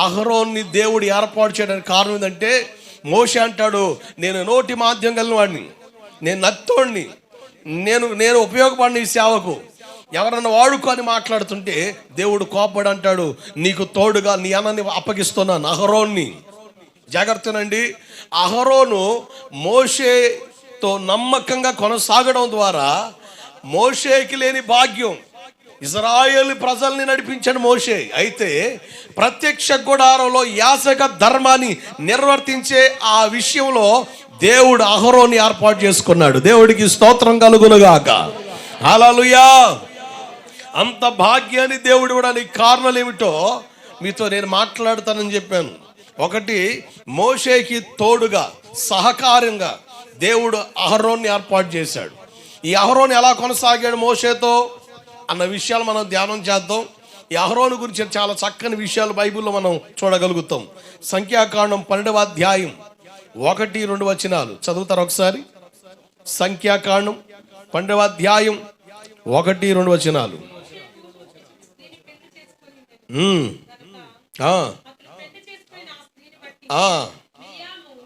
అహరోన్ని దేవుడు ఏర్పాటు చేయడానికి కారణం ఏంటంటే మోషే అంటాడు నేను నోటి మాధ్యం కలిగిన వాడిని. నేను నత్తోడిని నేను నేను ఉపయోగపడిన ఈ సేవకు. ఎవరన్నా వాడుకొని మాట్లాడుతుంటే దేవుడు కోపడు అంటాడు నీకు తోడుగా నీ అన్నని అప్పగిస్తున్నాను అహరోన్ని. జాగ్రత్తనండి. అహరోను మోషేతో నమ్మకంగా కొనసాగడం ద్వారా మోషేకి లేని భాగ్యం ఇజ్రాయేల్ ప్రజల్ని నడిపించిన మోషే. అయితే ప్రత్యక్ష గుడారంలో యాసక ధర్మాన్ని నిర్వర్తించే ఆ విషయంలో దేవుడు అహరోని ఏర్పాటు చేసుకున్నాడు. దేవుడికి స్తోత్రం కలుగునుగాక. హల్లెలూయా! అంత భాగ్యాన్ని దేవుడు ఇవ్వడానికి కారణాలు ఏమిటో మీతో నేను మాట్లాడతానని చెప్పాను. ఒకటి మోషేకి తోడుగా సహకారంగా దేవుడు అహరోన్ని ఏర్పాటు చేశాడు. ఈ అహరోన్ ఎలా కొనసాగాడు మోషేతో? అన్న విషయాలు మనం ధ్యానం చేద్దాం. ఈ అహరోను గురించి చాలా చక్కని విషయాలు బైబిల్లో మనం చూడగలుగుతాం. సంఖ్యాకాండం పన్నెండవ అధ్యాయం ఒకటి రెండు వచనాలు. చదువుతారు ఒకసారి? సంఖ్యాకాండం పన్నెండవ అధ్యాయం ఒకటి రెండు వచనాలు.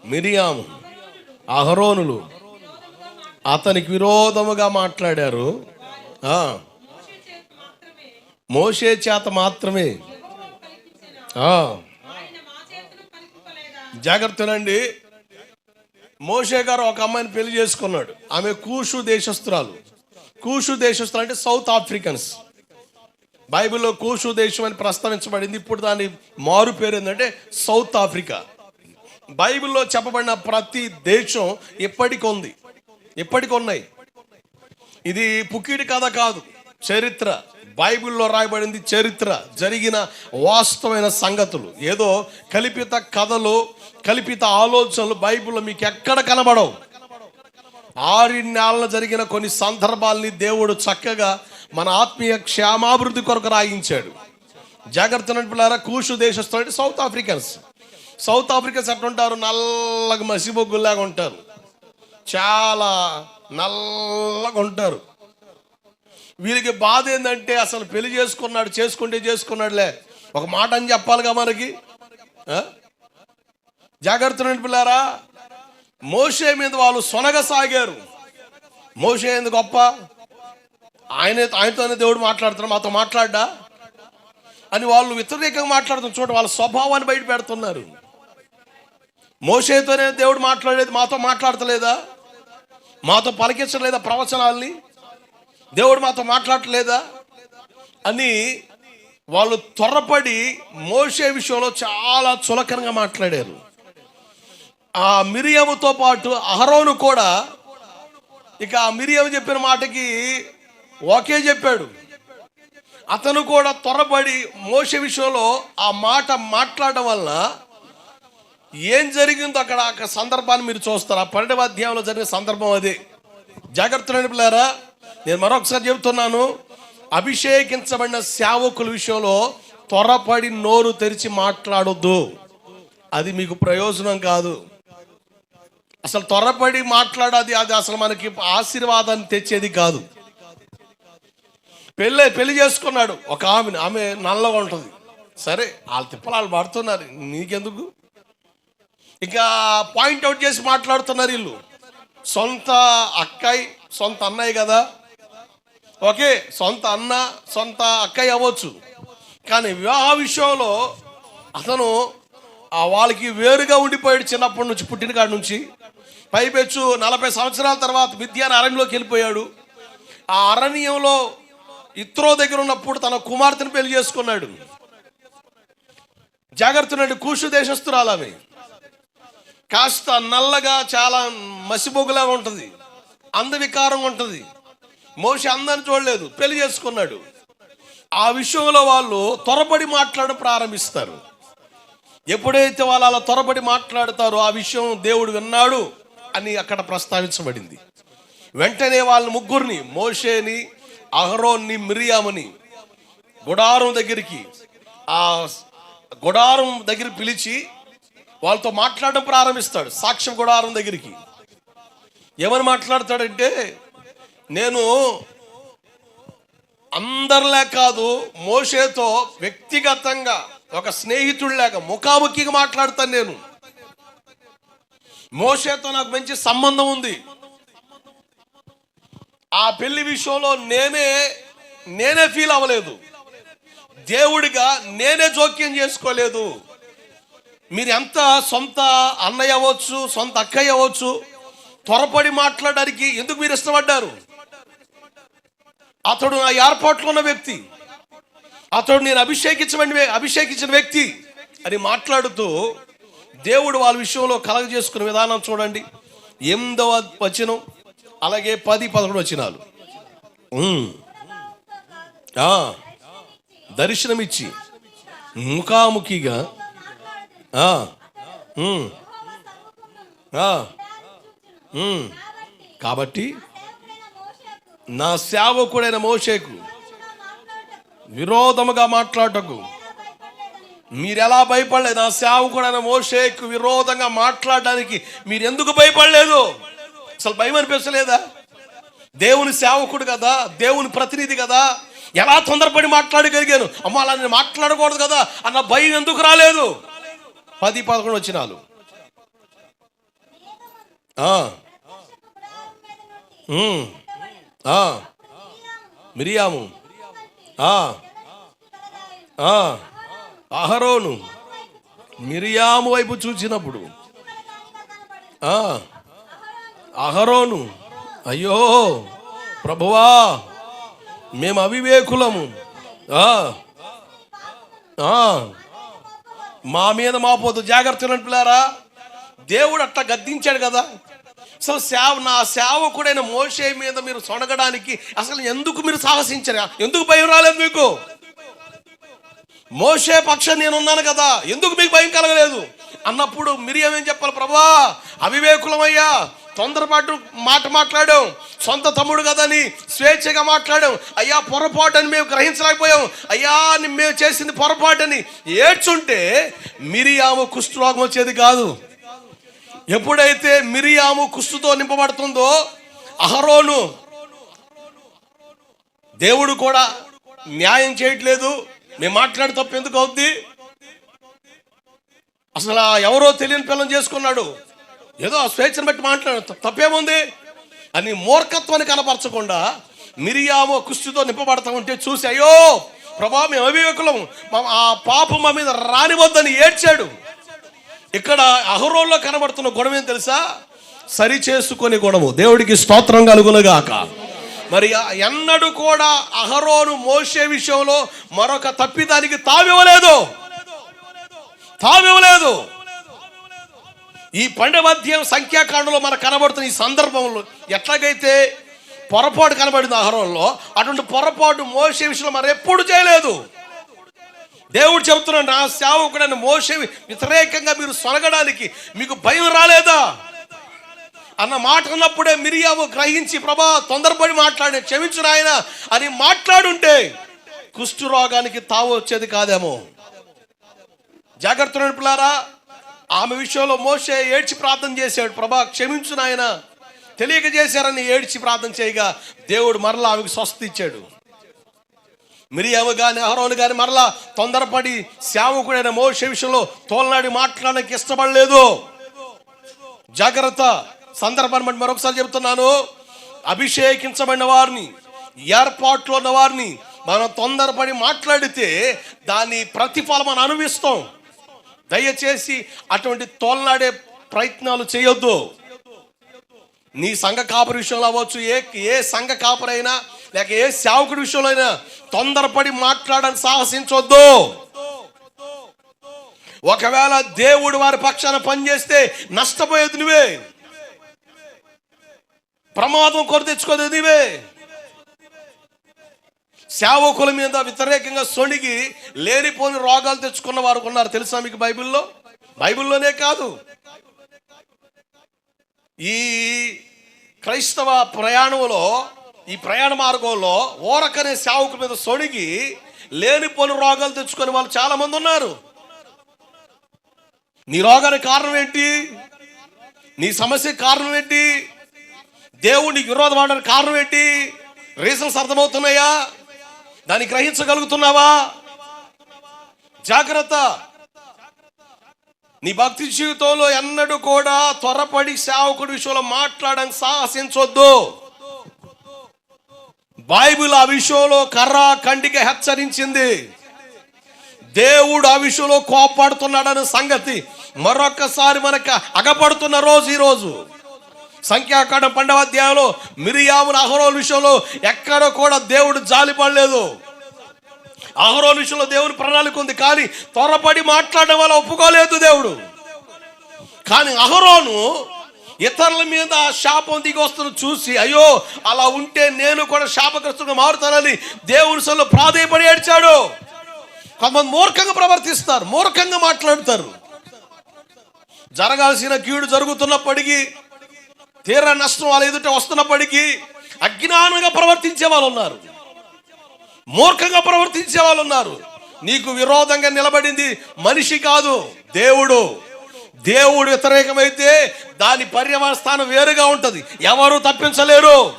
మిరియాము అహరోనులు అతనికి విరోధముగా మాట్లాడారు. ఆ. మోషే చేత మాత్రమే. జాగ్రత్తనండి మోషే గారు ఒక అమ్మాయిని పెళ్ళి చేసుకున్నాడు. ఆమె కూషు దేశస్తురాలు కూషు దేశస్తులు అంటే సౌత్ ఆఫ్రికన్స్. బైబిల్లో కూషు దేశం అని ప్రస్తావించబడింది. ఇప్పుడు దాని మారు పేరు ఏంటంటే సౌత్ ఆఫ్రికా. బైబిల్లో చెప్పబడిన ప్రతి దేశం ఇప్పటికి ఉంది. ఇప్పటికి ఉన్నాయి. ఇది పుక్కిడి కథ కాదు. చరిత్ర. బైబిల్లో రాయబడింది చరిత్ర జరిగిన వాస్తవమైన సంగతులు. ఏదో కల్పిత కథలు కల్పిత ఆలోచనలు బైబిల్లో మీకు ఎక్కడ కనబడవు. నెలలు జరిగిన కొన్ని సందర్భాల్ని దేవుడు చక్కగా మన ఆత్మీయ క్షేమాభివృద్ధి కొరకు రాయించాడు. జాగ్రత్త నడిపిలారా కూషు దేశస్తులు సౌత్ ఆఫ్రికన్స్. సౌత్ ఆఫ్రికన్స్ ఎట్లుంటారు? నల్లగా మసిబొగ్గులాగా ఉంటారు. చాలా నల్లగా ఉంటారు. వీరికి బాధ ఏంటంటే అసలు పెళ్ళి చేసుకున్నాడు చేసుకుంటే చేసుకున్నాడులే. ఒక మాట అని చెప్పాలిగా మనకి? జాగ్రత్త పిల్లారా. మోసే మీద వాళ్ళు సొనగసాగారు మోసే ఎందుకు గొప్ప? ఆయన ఆయనతోనే దేవుడు మాట్లాడుతున్నారు మాతో మాట్లాడ్డా? అని వాళ్ళు వ్యతిరేకంగా మాట్లాడుతున్న చూడ వాళ్ళ స్వభావాన్ని బయట పెడుతున్నారు. మోసేతోనే దేవుడు మాట్లాడేది మాతో మాట్లాడతలేదా? మాతో పలికించలేదా ప్రవచనాల్ని? దేవుడు మాతో మాట్లాడలేదా అని వాళ్ళు త్వరపడి మోసే విషయంలో చాలా చులకనగా మాట్లాడారు. ఆ మిరియాముతో పాటు అహరోను కూడా ఇక ఆ మిరియం చెప్పిన మాటకి ఓకే చెప్పాడు. అతను కూడా త్వరపడి మోసే విషయంలో ఆ మాట మాట్లాడడం వలన ఏం జరిగిందో అక్కడ ఆ సందర్భాన్ని మీరు చూస్తారు? ఆ పన్నెండవ అధ్యాయంలో జరిగిన సందర్భం అదే. జాగ్రత్త నడిపిలారా నేను మరొకసారి చెబుతున్నాను అభిషేకించబడిన సేవకుల విషయంలో త్వరపడి నోరు తెరిచి మాట్లాడొద్దు. అది మీకు ప్రయోజనం కాదు. అసలు త్వరపడి మాట్లాడది అది అసలు మనకి ఆశీర్వాదాన్ని తెచ్చేది కాదు. పెళ్ళి పెళ్ళి చేసుకున్నాడు. ఒక ఆమెను ఆమె నల్లగా ఉంటుంది. సరే వాళ్ళు తిప్పలాలు పడుతున్నారు. నీకెందుకు? ఇక పాయింట్ అవుట్ చేసి మాట్లాడుతున్నారు వీళ్ళు. సొంత అక్కయ్ సొంత అన్నయ్య కదా. ఓకే సొంత అన్న సొంత అక్కయ్య అవ్వచ్చు. కానీ వివాహ విషయంలో అతను వాళ్ళకి వేరుగా ఉండిపోయాడు చిన్నప్పటి నుంచి పుట్టిన కాడి నుంచి. పైపెచ్చు నలభై సంవత్సరాల తర్వాత విద్యాన అరణ్యంలోకి వెళ్ళిపోయాడు. ఆ అరణ్యంలో ఇత్రో దగ్గర ఉన్నప్పుడు తన కుమార్తెను పెళ్ళి చేసుకున్నాడు. జాగ్రత్త కూషు దేశస్తురాలు ఆమె. కాస్త నల్లగా చాలా మసిబొగులాగా ఉంటుంది. అందవికారంగా ఉంటుంది. మోష అందరిని చూడలేదు పెళ్ళి చేసుకున్నాడు. ఆ విషయంలో వాళ్ళు త్వరపడి మాట్లాడడం ప్రారంభిస్తారు. ఎప్పుడైతే వాళ్ళు అలా త్వరపడి మాట్లాడతారో ఆ విషయం దేవుడు విన్నాడు అని అక్కడ ప్రస్తావించబడింది. వెంటనే వాళ్ళ ముగ్గురిని మోషేని అహరోన్ని మిరియామని గుడారం దగ్గరికి ఆ గుడారం దగ్గర పిలిచి వాళ్ళతో మాట్లాడడం ప్రారంభిస్తాడు. సాక్ష్యం గుడారం దగ్గరికి. ఏమని మాట్లాడతాడంటే నేను అందరిలా కాదు మోషేతో వ్యక్తిగతంగా ఒక స్నేహితుడిలాగా ముఖాముఖిగా మాట్లాడతాను నేను. మోషేతో నాకు మంచి సంబంధం ఉంది. ఆ పెళ్ళి విషయంలో నేనే నేనే ఫీల్ అవ్వలేదు. దేవుడిగా నేనే జోక్యం చేసుకోలేదు. మీరు ఎంత సొంత అన్నయ్య అవ్వచ్చు సొంత అక్కయ్య అవ్వచ్చు త్వరపడి మాట్లాడడానికి ఎందుకు మీరు ఇష్టపడ్డారు? అతడు నా ఏర్పాట్లో ఉన్న వ్యక్తి. అతడు నేను అభిషేకించబడిన అభిషేకించిన వ్యక్తి అని మాట్లాడుతూ దేవుడు వాళ్ళ విషయంలో కలగజేసుకున్న విధానం చూడండి. ఎనిమిదవ వచనం అలాగే పది పదకొండు వచనాలు. దర్శనమిచ్చి ముఖాముఖిగా కాబట్టి నా సేవకుడైన మోషేకు విరోధముగా మాట్లాడటకు మీరు ఎలా భయపడలేదు? నా సేవకుడైన మోషేకు విరోధంగా మాట్లాడడానికి మీరు ఎందుకు భయపడలేదు? అసలు భయం అనిపించలేదా దేవుని సేవకుడు కదా దేవుని ప్రతినిధి కదా. ఎలా తొందరపడి మాట్లాడగలిగాను? అమ్మ అలా నేను మాట్లాడకూడదు కదా అన్న భయం ఎందుకు రాలేదు? పది పదకొండు వచ్చినాలు. మిరియాము. అహరోను. మిరియాము వైపు చూసినప్పుడు. అహరోను. అయ్యో. ప్రభువా. మేము అవివేకులము. మా మీద మాపోదు జాగ్రత్త పిల్లారా. దేవుడు అట్లా గద్దించాడు కదా. అసలు సేవ నా సేవకుడైన మోషే మీద మీరు సొనగడానికి అసలు ఎందుకు మీరు సాహసించారు? ఎందుకు భయం రాలేదు మీకు? మోషే పక్షం నేను ఉన్నాను కదా. ఎందుకు మీకు భయం కలగలేదు? అన్నప్పుడు మీరు ఏమేం చెప్పాలి ప్రభా? అవివేకులమయ్యా తొందరపాటు మాట మాట్లాడాం. సొంత తమ్ముడు కదని స్వేచ్ఛగా మాట్లాడాం. అయ్యా పొరపాటు అని మేము గ్రహించలేకపోయాం. అయ్యా మేము చేసింది పొరపాటని ఏడ్చుంటే మిరియాము కుష్ఠరోగం వచ్చేది కాదు. ఎప్పుడైతే మిరియాము కుష్టుతో నింపబడుతుందో అహరోను దేవుడు కూడా న్యాయం చేయట్లేదు. మేము మాట్లాడే తప్పు ఎందుకు అవుద్ది? అసలు ఆ ఎవరో తెలియని పిల్లని చేసుకున్నాడు. ఏదో ఆ స్వేచ్ఛను బట్టి మాట్లాడు. తప్పేముంది? అని మూర్ఖత్వాన్ని కనపరచకుండా మిరియాము కుష్టితో నింపబడతా ఉంటే చూసి అయ్యో ప్రభా మేము అవివేకులం. ఆ పాపం మా మీద రానివద్దని ఏడ్చాడు. ఇక్కడ అహరోల్లో కనబడుతున్న గొడవ ఏం తెలుసా? సరి చేసుకునే గొడవ దేవుడికి స్తోత్రం కలుగునగాక. మరి ఎన్నడూ కూడా అహరోను మోసే విషయంలో మరొక తప్పిదానికి తావివ్వలేదు. తావివ్వలేదు. ఈ పండగ మధ్యం సంఖ్యాకాండంలో మనకు కనబడుతున్న ఈ సందర్భంలో ఎట్లాగైతే పొరపాటు కనబడింది అహరోన్లో అటువంటి పొరపాటు మోసే విషయంలో మరి ఎప్పుడు చేయలేదు. దేవుడు చెబుతున్నాడు నా సేవకుడని మోసే వ్యతిరేకంగా మీరు సొనగడానికి మీకు భయం రాలేదా? అన్న మాట అన్నప్పుడే మిరియావు గ్రహించి ప్రభా తొందరపడి మాట్లాడి క్షమించు ఆయన అని మాట్లాడుంటే కుష్టు రోగానికి తావు వచ్చేది కాదేమో. జాగ్రత్త నడుపులారా ఆమె విషయంలో మోసే ఏడ్చి ప్రార్థన చేశాడు. ప్రభా క్షమించు నాయన. తెలియక చేశారని ఏడ్చి ప్రార్థన చేయగా దేవుడు మరలా ఆమెకు స్వస్థ ఇచ్చాడు. మిరియాము కానీ అహరోను కానీ మరలా తొందరపడి సేవకుడైన మోసే విషయంలో తోలనాడి మాట్లాడడానికి ఇష్టపడలేదు. జాగ్రత్త. సందర్భాన్ని బట్టి మరొకసారి చెబుతున్నాను అభిషేకించబడిన వారిని ఏర్పాట్లో ఉన్న వారిని మనం తొందరపడి మాట్లాడితే దాని ప్రతిఫలం మనం అనుభవిస్తాం. దయచేసి అటువంటి తోల్లాడే ప్రయత్నాలు చేయొద్దు. నీ సంఘ కాపరి విషయంలో అవ్వచ్చు ఏ ఏ సంఘ కాపరైనా లేక ఏ సేవకుడి విషయంలో అయినా తొందరపడి మాట్లాడడానికి సాహసించొద్దు. ఒకవేళ దేవుడు వారి పక్షాన పనిచేస్తే నష్టపోయేది నువ్వే. ప్రమాదం కొర తెచ్చుకోదు నువ్వే. సేవకుల మీద వ్యతిరేకంగా సొణిగి లేనిపోని రోగాలు తెచ్చుకున్న వారు ఉన్నారు. తెలుసా మీకు బైబిల్లో? బైబిల్లోనే కాదు. ఈ క్రైస్తవ ప్రయాణంలో ఈ ప్రయాణ మార్గంలో ఓరకనే సేవకుల మీద సొణిగి లేనిపోని రోగాలు తెచ్చుకొని వాళ్ళు చాలా మంది ఉన్నారు. నీ రోగానికి కారణం ఏంటి? నీ సమస్యకి కారణం ఏంటి? దేవుడికి విరోధం అవడానికి కారణం ఏంటి? రీజన్స్ అర్థమవుతున్నాయా? దాన్ని గ్రహించగలుగుతున్నావా? జాగ్రత్త. నీ భక్తి జీవితంలో ఎన్నడూ కూడా త్వరపడి సేవకుడి విషయంలో మాట్లాడడానికి సాహసించొద్దు. బైబిల్ ఆ విషయంలో కర్ర కండిగా హెచ్చరించింది. దేవుడు ఆ విషయంలో కోపాడుతున్నాడన్న సంగతి మరొకసారి మనకు అగపడుతున్న రోజు ఈరోజు. రోజు సంఖ్యాకాండం పండవ అధ్యాయంలో మిరియామున అహరోల్ విషయంలో ఎక్కడ కూడా దేవుడు జాలిపడలేదు అహరోన్ విషయంలో దేవుని ప్రణాళిక ఉంది కానీ త్వరపడి మాట్లాడడం వల్ల ఒప్పుకోలేదు దేవుడు. కానీ అహరోను ఇతరుల మీద శాపం దిగి వస్తున్న చూసి అయ్యో అలా ఉంటే నేను కూడా శాపగ్రస్తుగా మారుతానని దేవుని సొల్లో ప్రాధాయపడి ఏడ్చాడు. కొంతమంది మూర్ఖంగా ప్రవర్తిస్తారు మూర్ఖంగా మాట్లాడతారు. జరగాల్సిన కీడు జరుగుతున్నప్పటికీ తీర నష్టం వాళ్ళ ఎదుట వస్తున్నప్పటికీ అజ్ఞానంగా ప్రవర్తించే వాళ్ళు ఉన్నారు. మూర్ఖంగా ప్రవర్తించే వాళ్ళు ఉన్నారు. నీకు విరోధంగా నిలబడింది మనిషి కాదు దేవుడు. దేవుడు వ్యతిరేకమైతే దాని పర్యవస్థానం వేరుగా ఉంటుంది. ఎవరు తప్పించలేరు.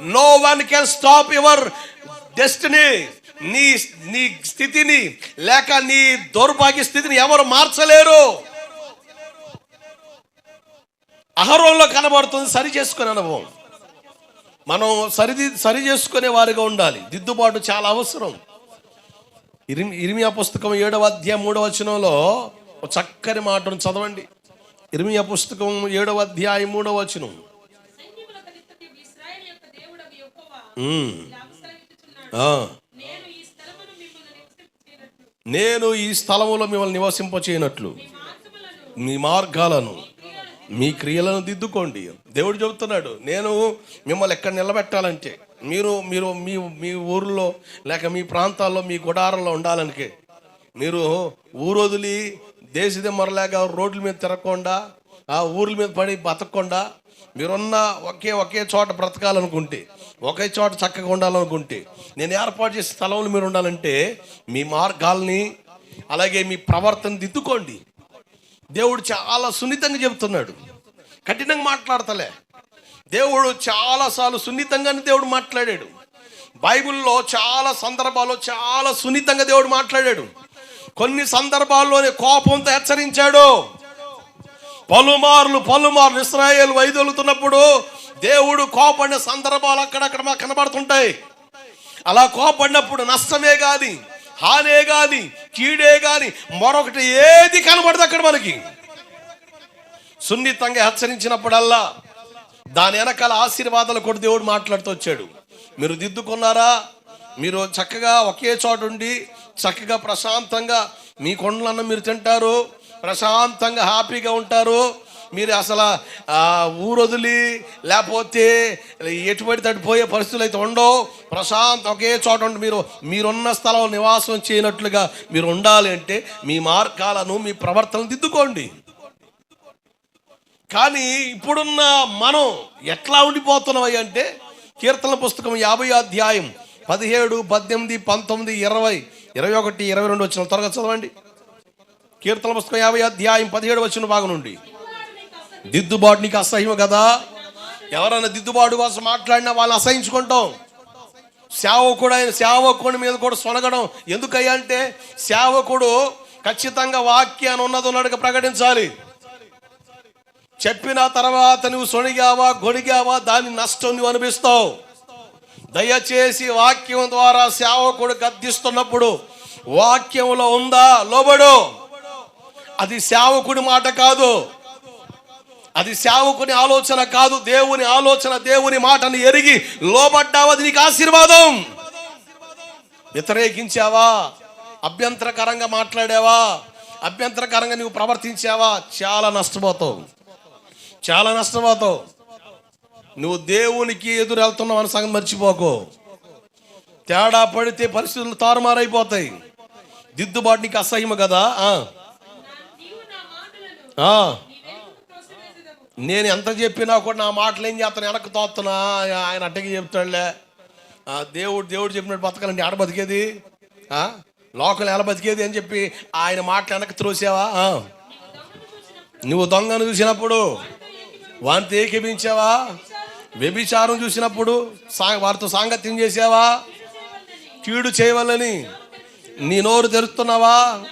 No one can stop your destiny నీ నీ స్థితిని లేక నీ దౌర్భాగ్య స్థితిని ఎవరు మార్చలేరు. అహరోన్లో కనబడుతుంది సరి చేసుకునే అనుభవం మనం సరిది సరి చేసుకునే వారిగా ఉండాలి. దిద్దుబాటు చాలా అవసరం. ఇరిమి ఇరిమియా పుస్తకం ఏడవ అధ్యాయం మూడవ వచనంలో ఒక చక్కని మాటను చదవండి. ఇరిమియా పుస్తకం ఏడవ అధ్యాయం మూడవ వచనం. నేను ఈ స్థలములో మిమ్మల్ని నివసింపచేయనట్లు. మీ మార్గాలను. మీ క్రియలను దిద్దుకోండి. దేవుడు చెబుతున్నాడు నేను మిమ్మల్ని ఎక్కడ నిలబెట్టాలంటే మీరు మీరు మీ మీ ఊర్లో లేక మీ ప్రాంతాల్లో మీ గుడారంలో ఉండాలనికే మీరు ఊరు వదిలి దేశదిమ్మరలేక రోడ్ల మీద తిరగకుండా ఆ ఊర్ల మీద పడి బతకకుండా మీరున్న ఒకే ఒకే చోట బ్రతకాలనుకుంటే ఒకే చోట చక్కగా ఉండాలనుకుంటే నేను ఏర్పాటు చేసే స్థలంలో మీరు ఉండాలంటే మీ మార్గాల్ని అలాగే మీ ప్రవర్తన దిద్దుకోండి. దేవుడు చాలా సున్నితంగా చెబుతున్నాడు. కఠినంగా మాట్లాడతలే. దేవుడు చాలాసార్లు సున్నితంగానే దేవుడు మాట్లాడాడు. బైబిల్లో చాలా సందర్భాల్లో చాలా సున్నితంగా దేవుడు మాట్లాడాడు. కొన్ని సందర్భాల్లోనే కోపంతో హెచ్చరించాడు. పలుమార్లు పలుమార్లు ఇస్రాయేల్ వైదొలుతున్నప్పుడు దేవుడు కోపడిన సందర్భాలు అక్కడక్కడ మాకు కనబడుతుంటాయి. అలా కోపడినప్పుడు నష్టమే కాదు. హానే కానీ కీడే కానీ మరొకటి ఏది కనబడదు అక్కడ మనకి. సున్నితంగా హెచ్చరించినప్పుడల్లా దాని వెనకాల ఆశీర్వాదాలు కూడా దేవుడు మాట్లాడుతూ వచ్చాడు. మీరు దిద్దుకున్నారా? మీరు చక్కగా ఒకే చోట ఉండి చక్కగా ప్రశాంతంగా మీ కొండలన్న మీరు తింటారు ప్రశాంతంగా హ్యాపీగా ఉంటారు మీరు అసలు ఊరొదిలి లేకపోతే ఎటు పడితే అటు పోయే పరిస్థితులు అయితే ఉండవు. ప్రశాంతం ఒకే చోట ఉండి మీరు మీరున్న స్థలం నివాసం చేయనట్లుగా మీరు ఉండాలి అంటే మీ మార్గాలను మీ ప్రవర్తనలు దిద్దుకోండి. కానీ ఇప్పుడున్న మనం ఎట్లా ఉండిపోతున్నాయి అంటే కీర్తన పుస్తకం యాభై అధ్యాయం పదిహేడు పద్దెనిమిది పంతొమ్మిది ఇరవై ఇరవై ఒకటి ఇరవై రెండు వచ్చిన త్వరగా చదవండి. కీర్తన పుస్తకం యాభై అధ్యాయం పదిహేడు వచ్చిన భాగం నుండి. దిద్దుబాటు నీకు అసహ్యం కదా? ఎవరైనా దిద్దుబాటు కోసం మాట్లాడినా వాళ్ళు అసహించుకుంటాం. సేవకుడు ఆయన సేవకుడి మీద కూడా సొనగడం ఎందుకయ్యా అంటే సేవకుడు ఖచ్చితంగా వాక్యాన్ని ఉన్నది ఉన్నట్టుగా ప్రకటించాలి. చెప్పిన తర్వాత నువ్వు సొణిగావా గొడిగావా దాని నష్టం నువ్వు అనిపిస్తావు దయచేసి వాక్యం ద్వారా సేవకుడు గద్దిస్తున్నప్పుడు వాక్యంలో ఉందా? లోబడు. అది సేవకుడి మాట కాదు. అది సేవకుని ఆలోచన కాదు దేవుని ఆలోచన దేవుని మాటను ఎరిగి లోబడ్డావు? అది నీకు ఆశీర్వాదం. వ్యతిరేకించావా? అభ్యంతరకరంగా మాట్లాడావా? అభ్యంతరకరంగా నువ్వు ప్రవర్తించావా? చాలా నష్టపోతావు. చాలా నష్టపోతావు. నువ్వు దేవునికి ఎదురు వెళ్తున్నావు అని సంగతి మర్చిపోకు. తేడా పడితే పరిస్థితులు తారుమారైపోతాయి. దిద్దుబాటు నీకు అసహ్యము కదా ఆ, నా- నీవు నా మాటలను ఆ. నీ వెనుకకు త్రోసివేసెదవు. నేను ఎంత చెప్పినా కూడా నా మాటలు ఏం చేస్తాను? వెనక్కి తోస్తున్నా. ఆయన అట్టకి చెప్తాడులే. ఆ, దేవుడు దేవుడు చెప్పినట్టు బతకాలండి. ఆడ బతికేది? లోకల్ ఎలా బతికేది అని చెప్పి ఆయన మాటలు వెనక్కి త్రోసావా? నువ్వు దొంగను చూసినప్పుడు వాంతి ఏకీపించావా వ్యభిచారం చూసినప్పుడు సా వారితో సాంగత్యం చేసావా? కీడు చేయవలని నీ నోరు తెరుస్తున్నావా?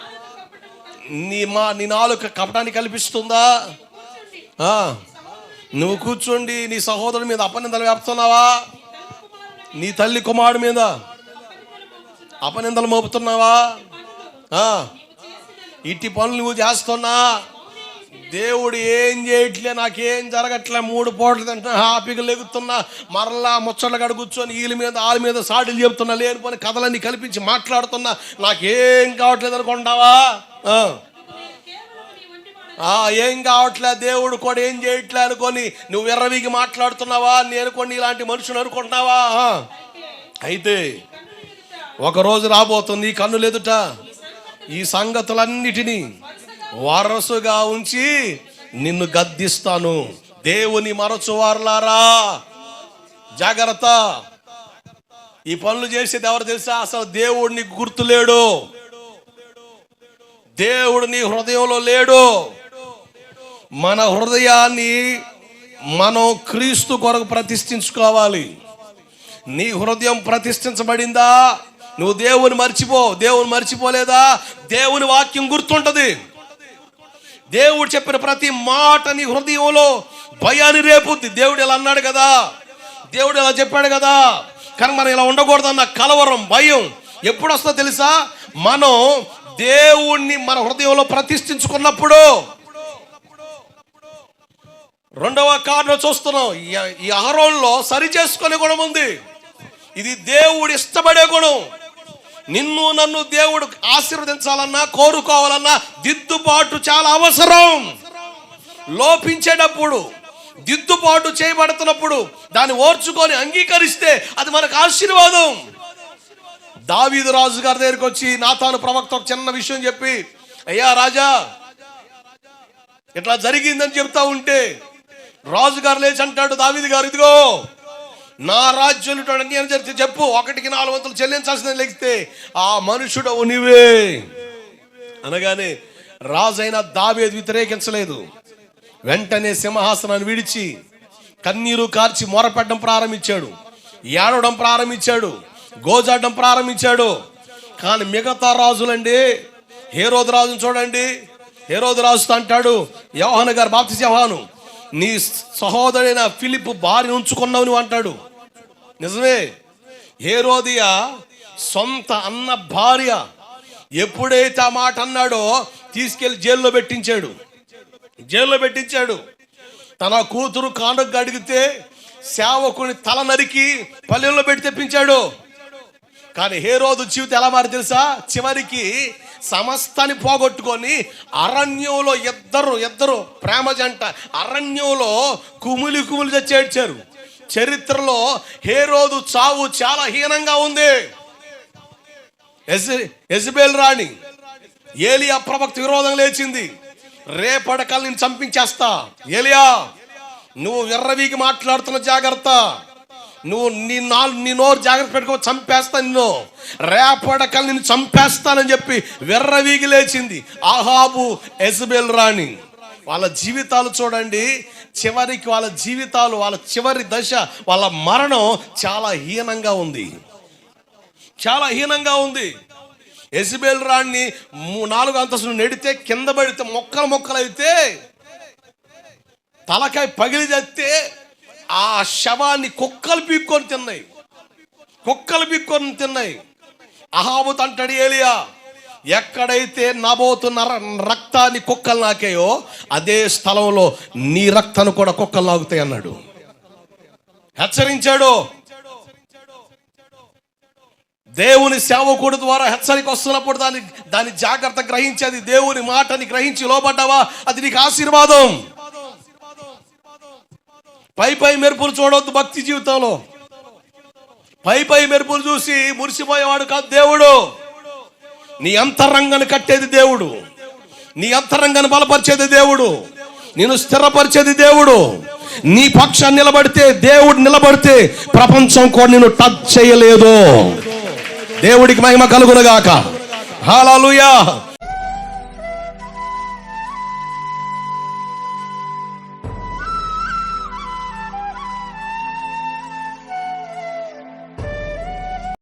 నీ మా నీ నాలుక కపటాన్ని కల్పిస్తుందా? నువ్వు కూర్చోండి నీ సహోదరుడి మీద అపనిందలు వేపుతున్నావా నీ తల్లి కుమారుడి మీద అపనిందలు మోపుతున్నావా? ఇట్టి పనులు నువ్వు చేస్తున్నా. దేవుడు ఏం చేయట్లే నాకేం జరగట్లే. మూడు పూటలు తింటున్నా హ్యాపీగా లెగుతున్నా మరలా ముచ్చట్లు కాడ కూర్చొని వీళ్ళ మీద వాళ్ళ మీద సాడీలు చెప్తున్నా లేని పని కథలన్నీ కల్పించి మాట్లాడుతున్నా. నాకేం కావట్లేదు అనుకుంటావా ఆ. కేవలం నీ వంటి వాడు ఆ, ఏం కావట్లే దేవుడు కూడా ఏం చేయట్లే అనుకొని నువ్వు ఎర్రవిగి మాట్లాడుతున్నావా? నేను కొన్ని ఇలాంటి మనుషులు అనుకుంటున్నావా? అయితే ఒక రోజు రాబోతుంది ఈ కన్నులు ఎదుట. ఈ సంగతులన్నిటినీ వరసుగా ఉంచి నిన్ను గద్దిస్తాను. దేవుని మరచువారులారా జాగ్రత్త. ఈ పనులు చేసేది ఎవరు తెలుసా? అసలు దేవుడు నీకు గుర్తులేడు దేవుడు నీ హృదయంలో లేడు. మన హృదయాన్ని మనం క్రీస్తు కొరకు ప్రతిష్ఠించుకోవాలి. నీ హృదయం ప్రతిష్ఠించబడిందా? నువ్వు దేవుని మర్చిపో దేవుని మర్చిపోలేదా? దేవుని వాక్యం గుర్తుంటది. దేవుడు చెప్పిన ప్రతి మాట నీ హృదయంలో భయాన్ని రేపుద్ది. దేవుడు ఇలా అన్నాడు కదా. దేవుడు ఇలా చెప్పాడు కదా. కానీ మనం ఇలా ఉండకూడదన్న కలవరం భయం ఎప్పుడు వస్తుందో తెలుసా? మనం దేవుణ్ణి మన హృదయంలో ప్రతిష్ఠించుకున్నప్పుడు రెండవ కారణం చూస్తున్నాం. ఈ- ఈ సరి చేసుకునే గుణం ఉంది. ఇది దేవుడు ఇష్టపడే గుణం. నిన్ను నన్ను దేవుడు ఆశీర్వదించాలన్నా కోరుకోవాలన్నా దిద్దుబాటు చాలా అవసరం. లోపించేటప్పుడు దిద్దుబాటు చేయబడుతున్నప్పుడు దాన్ని ఓర్చుకొని అంగీకరిస్తే అది మనకు ఆశీర్వాదం. దావీదు రాజు గారి దగ్గరికి వచ్చి నాతాను ప్రవక్త ఒక చిన్న విషయం చెప్పి అయ్యా రాజా ఇట్లా జరిగిందని చెప్తా ఉంటే రాజుగారు లేచి అంటాడు దావిది గారు ఇదిగో నా రాజ్యం అన్ని జరిగితే చెప్పు ఒకటికి నాలుగు వందలు చెల్లించాల్సింది లేకపోతే ఆ మనుషుడు నీవే. అనగానే రాజైన దావేది వ్యతిరేకించలేదు. వెంటనే సింహాసనాన్ని విడిచి కన్నీరు కార్చి మొరపెట్టడం ప్రారంభించాడు. ఏడవడం ప్రారంభించాడు. గోజాడడం ప్రారంభించాడు. కానీ మిగతా రాజులండి హేరోదు రాజును చూడండి. హేరోదు రాజుతో అంటాడు యోహాను గారు బాప్తి యోహాను నీ సహోదరైన ఫిలిప్ భార్య ఉంచుకున్నావు నువ్వు అంటాడు. నిజమే. హేరోదియా సొంత అన్న భార్య ఎప్పుడైతే ఆ మాట అన్నాడో తీసుకెళ్ళి జైల్లో పెట్టించాడు. జైల్లో పెట్టించాడు. తన కూతురు కానుక అడిగితే సేవకుని తల నరికి పల్లెల్లో పెట్టి తెప్పించాడు. కానీ హేరోదు జీవితం ఎలా మారి తెలుసా? చివరికి సమస్తాన్ని పోగొట్టుకొని అరణ్యంలో ఇద్దరు ఇద్దరు ప్రేమ జంట అరణ్యంలో కుమిలి కుమిలి చేర్చారు. చరిత్రలో హే రోజు చావు చాలా హీనంగా ఉంది. ఎజబేల్ రాణి ఏలియా ప్రవక్త విరోధం లేచింది. రేపడకల్ నేను చంపించేస్తా. ఏలియా నువ్వు ఎర్రవీకి మాట్లాడుతున్న జాగ్రత్త. నువ్వు నీ నాలుగు నీ నోరు జాగ్రత్త పెట్టుకో చంపేస్తా నిన్ను. రేపడకల్ నిన్ను చంపేస్తానని చెప్పి వెర్రవీగి లేచింది ఆహాబు ఎజబెల్ రాణి. వాళ్ళ జీవితాలు చూడండి చివరికి వాళ్ళ జీవితాలు వాళ్ళ చివరి దశ వాళ్ళ మరణం చాలా హీనంగా ఉంది. చాలా హీనంగా ఉంది. ఎసిబేల్ రాణ్ణి మూ- నాలుగు అంతస్తులు నెడితే కింద పడితే మొక్కలు మొక్కలు అయితే తలకాయ పగిలి చేస్తే ఆ శవాన్ని కుక్కలు పీక్కొని తిన్నాయి. కుక్కలు పీక్కొని తిన్నాయి. అహాబుత్ అంటాడు ఏలియా ఎక్కడైతే నబోతున్న రక్తాన్ని కుక్కలు నాకేయో అదే స్థలంలో నీ రక్తాన్ని కూడా కుక్కలు నాగుతాయి అన్నాడు. హెచ్చరించాడు. దేవుని సేవకుడు ద్వారా హెచ్చరిక వస్తున్నప్పుడు దాన్ని దాన్ని జాగ్రత్త గ్రహించేది దేవుని మాటని గ్రహించి లోపడ్డావా అది నీకు ఆశీర్వాదం. పై పై మెరుపులు చూడవద్దు భక్తి జీవితంలో. పై పై మెరుపులు చూసి మురిసిపోయేవాడు కాదు దేవుడు. నీ అంతరంగాన్ని కట్టేది దేవుడు. నీ అంతరంగాన్ని బలపరిచేది దేవుడు. నేను స్థిరపరిచేది దేవుడు. నీ పక్షాన్ని నిలబడితే దేవుడు నిలబడితే ప్రపంచం కూడా నేను టచ్ చేయలేదు. దేవుడికి మహిమ కలుగునగాక. హాలూయా.